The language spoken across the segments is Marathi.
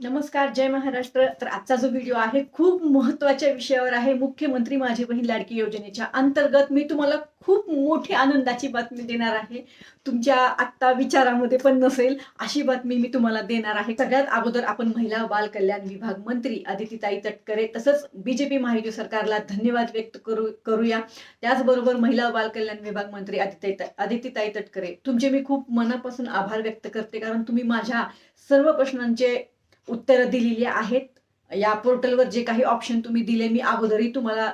नमस्कार जय महाराष्ट्र. तर आजचा जो व्हिडिओ आहे खूप महत्त्वाच्या विषयावर आहे. मुख्यमंत्री माझी बहीण लाडकी योजनेच्या अंतर्गत मी तुम्हाला खूप मोठी आनंदाची बातमी देणार आहे. तुमच्या आत्ता विचारामध्ये पण नसेल अशी बातमी मी तुम्हाला देणार आहे. सगळ्यात अगोदर आपण महिला बाल कल्याण विभाग मंत्री आदितीताई तटकरे तसंच बीजेपी महायुती सरकारला धन्यवाद व्यक्त करू करूया. त्याचबरोबर महिला बाल कल्याण विभाग मंत्री अदिती आदितीताई तटकरे. तुमचे मी खूप मनापासून आभार व्यक्त करते कारण तुम्ही माझ्या सर्व प्रश्नांचे उत्तरं दिलेली आहेत. या पोर्टलवर जे काही ऑप्शन तुम्ही दिले मी अगोदरही तुम्हाला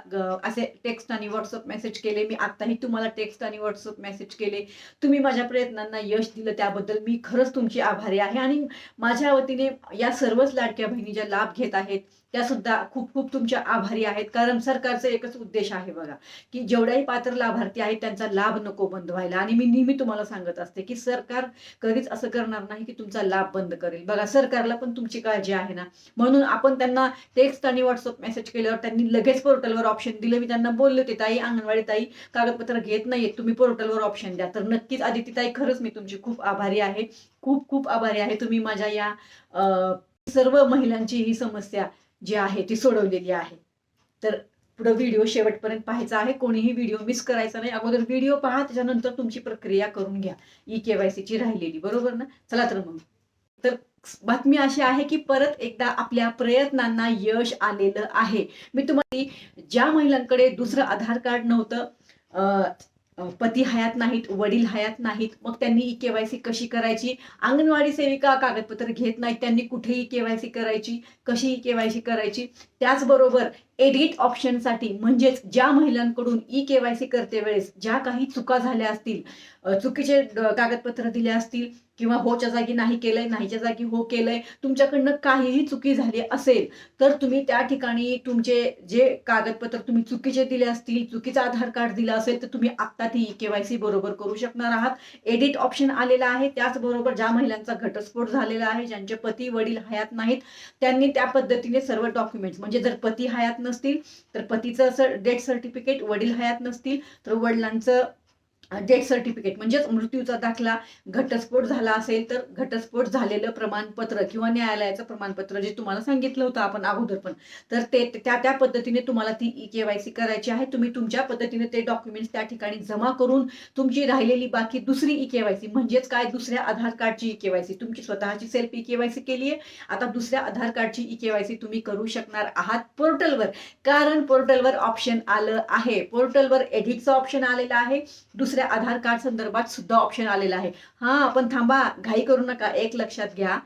असे टेक्स्ट आणि व्हॉट्सअप मेसेज केले. मी आत्ताही तुम्हाला टेक्स्ट आणि व्हॉट्सअप मेसेज केले. तुम्ही माझ्या प्रयत्नांना यश दिलं त्याबद्दल मी खरंच तुमची आभारी आहे. आणि माझ्या वतीने या सर्वच लाडक्या बहिणी ज्या लाभ घेत आहेत. त्या सुद्धा खूप खूप तुमच्या आभारी आहेत. कारण सरकारचा एकच उद्देश आहे बघा की जेवढ्याही पात्र लाभार्थी आहेत त्यांचा लाभ नको बंद व्हायला. आणि मी नेहमी तुम्हाला सांगत असते की सरकार कधीच असं करणार नाही की तुमचा लाभ बंद करेल. बघा सरकारला पण तुमची काळजी आहे ना. म्हणून आपण त्यांना टेक्स्ट आणि व्हॉट्सअप मेसेज केल्यावर त्यांनी लगेच पोर्टलवर ऑप्शन दिलं. मी त्यांना बोलले होते ताई अंगणवाडी ताई कागदपत्र घेत नाहीये तुम्ही पोर्टलवर ऑप्शन द्या. तर नक्कीच आदिती ताई खरंच मी तुमची खूप आभारी आहे. खूप खूप आभारी आहे तुम्ही माझ्या या सर्व महिलांची ही समस्या जी आहे ती सोडवलेली आहे. तर पुढं व्हिडिओ शेवटपर्यंत पाहायचा आहे. कोणीही व्हिडिओ मिस करायचा नाही. अगोदर व्हिडिओ पहा त्याच्यानंतर तुमची प्रक्रिया करून घ्या. ई केवायसी ची राहिलेली बरोबर ना? चला तर मग. तर बातमी अशी आहे की परत एकदा आपल्या प्रयत्नांना यश आलेलं आहे. मी तुम्हाला ज्या महिलांकडे दुसरं आधार कार्ड नव्हतं अं, पती हयात नाहीत वडील हयात नाहीत मग त्यांनी ई केवायसी कशी करायची? अंगणवाडी सेविका कागदपत्र घेत नाहीत त्यांनी कुठे ई केवायसी करायची कशी ई केवायसी करायची? त्याचबरोबर एडिट ऑप्शनसाठी म्हणजेच ज्या महिलांकडून ई केवायसी करते वेळेस ज्या काही चुका झाल्या असतील चुकीचे कागदपत्र दिले असतील किंवा होच्या जागी नाही केलंय नाहीच्या जागी हो केलंय तुमच्याकडनं काहीही चुकी झाली असेल तर तुम्ही त्या ठिकाणी तुमचे जे कागदपत्र तुम्ही चुकीचे दिले असतील चुकीचं आधार कार्ड दिलं असेल तर तुम्ही आत्ता ती ई केवायसी बरोबर करू शकणार आहात. एडिट ऑप्शन आलेला आहे त्याचबरोबर ज्या महिलांचा घटस्फोट झालेला आहे ज्यांचे पती वडील हयात नाहीत त्यांनी त्या पद्धतीने सर्व डॉक्युमेंट्स म्हणजे जर पती हयात नसतील तर पतीचं असं डेथ सर्टिफिकेट वडील हयात नसतील तर वडिलांचं डेथ सर्टिफिकेट म्हणजेच मृत्यूचा दाखला घटस्फोट झाला असेल तर घटस्फोट झालेलं प्रमाणपत्र किंवा न्यायालयाचं प्रमाणपत्र जे तुम्हाला सांगितलं होतं आपण अगोदर पण. तर ते त्या त्या पद्धतीने तुम्हाला ती ई केवायसी करायची आहे. तुम्ही तुमच्या पद्धतीने ते डॉक्युमेंट्स त्या ठिकाणी जमा करून तुमची राहिलेली बाकी दुसरी ई केवायसी म्हणजेच काय? दुसऱ्या आधार कार्डची ई केवायसी तुमची स्वतःची सेल्फ ई केवायसी केली आहे. आता दुसऱ्या आधार कार्डची ई केवायसी तुम्ही करू शकणार आहात पोर्टलवर. कारण पोर्टलवर ऑप्शन आलं आहे. पोर्टलवर एडिटचं ऑप्शन आलेलं आहे. दुसऱ्या आधार कार्ड संदर्भात सुद्धा ऑप्शन आलेला आहे. हा आपण थांबा घाई करू नका. एक लक्षात घ्या.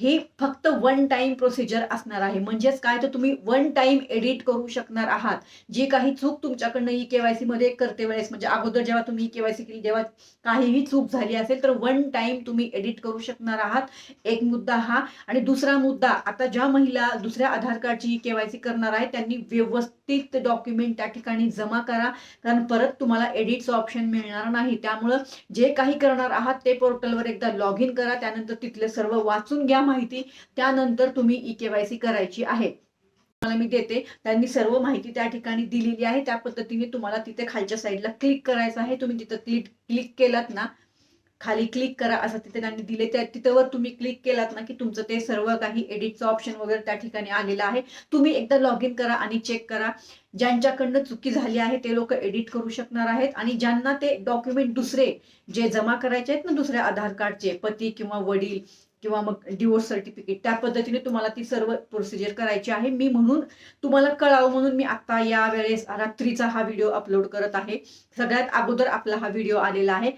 हे फक्त वन टाइम प्रोसिजर असणार आहे. म्हणजेच काय? तर तुम्ही वन टाइम एडिट करू शकणार आहात. जी काही चूक तुमच्याकडनं ई केवायसी मध्ये करते वेळेस म्हणजे अगोदर जेव्हा तुम्ही ई केवायसी केली तेव्हा काहीही चूक झाली असेल तर वन टाइम तुम्ही एडिट करू शकणार आहात. एक मुद्दा हा. आणि दुसरा मुद्दा आता ज्या महिला दुसऱ्या आधार कार्डची ई केवायसी करणार आहेत त्यांनी व्यवस्थित डॉक्युमेंट त्या ठिकाणी जमा करा. कारण परत तुम्हाला एडिटचं ऑप्शन मिळणार नाही. त्यामुळं जे काही करणार आहात ते पोर्टलवर एकदा लॉग इन करा. त्यानंतर तिथले सर्व वाचून घ्या. माहिती त्यानंतर तुम्ही ई केवायसी करायची आहे. तुम्हाला मी देते. त्यांनी सर्व माहिती त्या ठिकाणी दिलेली आहे. त्या पद्धतीने तुम्हाला तिथे खालच्या साईडला क्लिक करायचं आहे. तुम्ही तिथं क्लिक क्लिक केलात ना खाली क्लिक करा असं तिथे त्यांनी दिले. त्या तिथंवर तुम्ही क्लिक केलात ना की तुमचं ते सर्व काही एडिटचं ऑप्शन वगैरे त्या ठिकाणी आलेलं आहे. तुम्ही एकदा लॉग इन करा आणि चेक करा. ज्यांच्याकडनं चुकी झाली आहे ते लोक एडिट करू शकणार आहेत. आणि ज्यांना ते डॉक्युमेंट दुसरे जे जमा करायचे आहेत ना दुसऱ्या आधार कार्डचे पती किंवा वडील किंवा मग डिवोर्स सर्टिफिकेट त्या पद्धतीने तुम्हाला ती सर्व प्रोसिजर करायची आहे. मी म्हणून तुम्हाला कळावं म्हणून मी आता या वेळेस रात्रीचा हा व्हिडिओ अपलोड करत आहे. सगळ्यात अगोदर आपला हा व्हिडिओ आलेला आहे.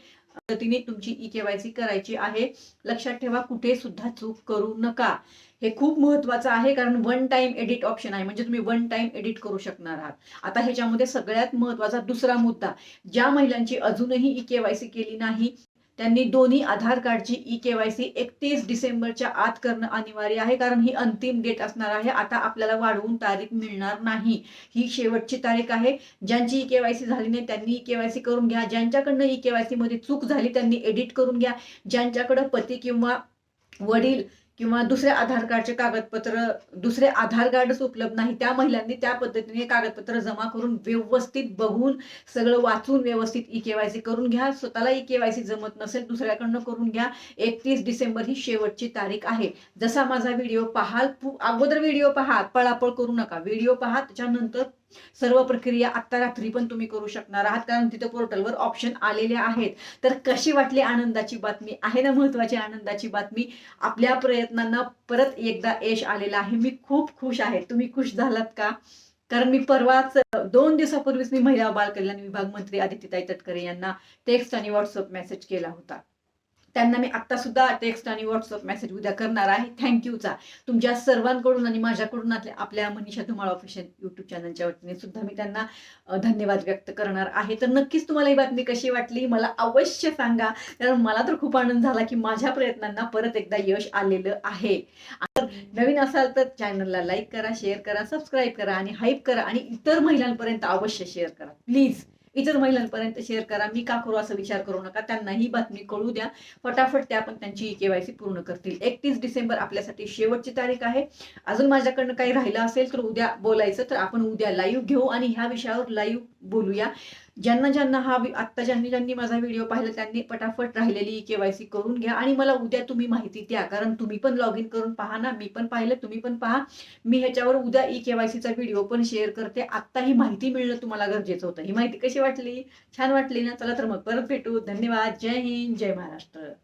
पद्धतीने तुमची ई केवायसी करायची आहे. लक्षात ठेवा कुठे सुद्धा चूक करू नका. हे खूप महत्वाचं आहे कारण वन टाइम एडिट ऑप्शन आहे. म्हणजे तुम्ही वन टाइम एडिट करू शकणार आहात. आता ह्याच्यामध्ये सगळ्यात महत्त्वाचा दुसरा मुद्दा. ज्या महिलांची अजूनही ई केवायसी केली नाही त्यांनी दोन्ही आधार कार्डची ई केवायसी एकतीस डिसेंबरच्या आत करणं अनिवार्य आहे कारण ही अंतिम डेट असणार आहे. आता आपल्याला वाढवून तारीख मिळणार नाही. ही शेवटची तारीख आहे. ज्यांची ई केवायसी झाली नाही त्यांनी ई केवायसी करून घ्या. ज्यांच्याकडनं ई केवायसी मध्ये चूक झाली त्यांनी एडिट करून घ्या. ज्यांच्याकडं पती किंवा वडील किंवा दुसऱ्या आधार कार्डचे कागदपत्र दुसरे आधार कार्डच उपलब्ध नाही. त्या महिलांनी त्या पद्धतीने कागदपत्र जमा करून व्यवस्थित बघून सगळं वाचून व्यवस्थित ई केवायसी करून घ्या. स्वतःला ई केवायसी जमत नसेल दुसऱ्याकडनं करून घ्या. एकतीस डिसेंबर ही शेवटची तारीख आहे. जसा माझा व्हिडिओ पाहाल पु- अगोदर व्हिडिओ पहा पळापळ करू नका. व्हिडिओ पहा त्याच्यानंतर सर्व प्रक्रिया आत्ता रात्री पण तुम्ही करू शकणार आहात. कारण तिथं पोर्टलवर ऑप्शन आलेले आहेत. तर कशी वाटली आनंदाची बातमी? आहे ना महत्वाची आनंदाची बातमी? आपल्या प्रयत्नांना परत एकदा यश आलेलं आहे. मी खूप खुश आहे. तुम्ही खुश झालात का? कारण मी परवाच दोन दिवसापूर्वीच मी महिला बाल कल्याण विभाग मंत्री आदित्यताई तटकरे यांना टेक्स्ट आणि व्हॉट्सअप मेसेज केला होता. त्यांना मी आता सुद्धा टेक्स्ट आणि व्हॉट्सअप मेसेज उद्या करणार आहे. थँक्यूचा तुमच्या सर्वांकडून आणि माझ्याकडून आपल्या- मनीषा धुमाळ ऑफिशियल युट्यूब चॅनलच्या वतीने सुद्धा मी त्यांना धन्यवाद व्यक्त करणार आहे. तर नक्कीच तुम्हाला ही बातमी कशी वाटली मला अवश्य सांगा. कारण मला तर खूप आनंद झाला की माझ्या प्रयत्नांना परत एकदा यश आलेलं आहे. नवीन असाल तर चॅनलला लाईक करा शेअर करा सबस्क्राईब करा आणि हाईप करा आणि इतर महिलांपर्यंत अवश्य शेअर करा. प्लीज इतर महिलांपर्यंत शेअर करा. मी का करू असा विचार करू नका. त्यांना ही बातमी कळू द्या. फटाफट त्या पण त्यांची केवायसी पूर्ण करतील. एकतीस डिसेंबर आपल्यासाठी शेवटची तारीख आहे. अजून माझ्याकडनं काही राहिलं असेल तर उद्या बोलायचं. तर आपण उद्या लाईव्ह घेऊ आणि ह्या विषयावर लाईव्ह बोलूया. ज्यांना ज्यांना हा आत्ता ज्यांनी ज्यांनी माझा व्हिडिओ पाहिला त्यांनी पटाफट राहिलेली केवायसी करून घ्या. आणि मला उद्या तुम्ही माहिती द्या कारण तुम्ही पण लॉग इन करून पहा ना. मी पण पाहिलं तुम्ही पण पहा. मी ह्याच्यावर उद्या ई केवायसीचा व्हिडिओ पण शेअर करते. आत्ता ही माहिती मिळणं तुम्हाला गरजेचं होतं. ही माहिती कशी वाटली? छान वाटली ना? चला तर मग परत भेटू. धन्यवाद. जय हिंद. जय महाराष्ट्र.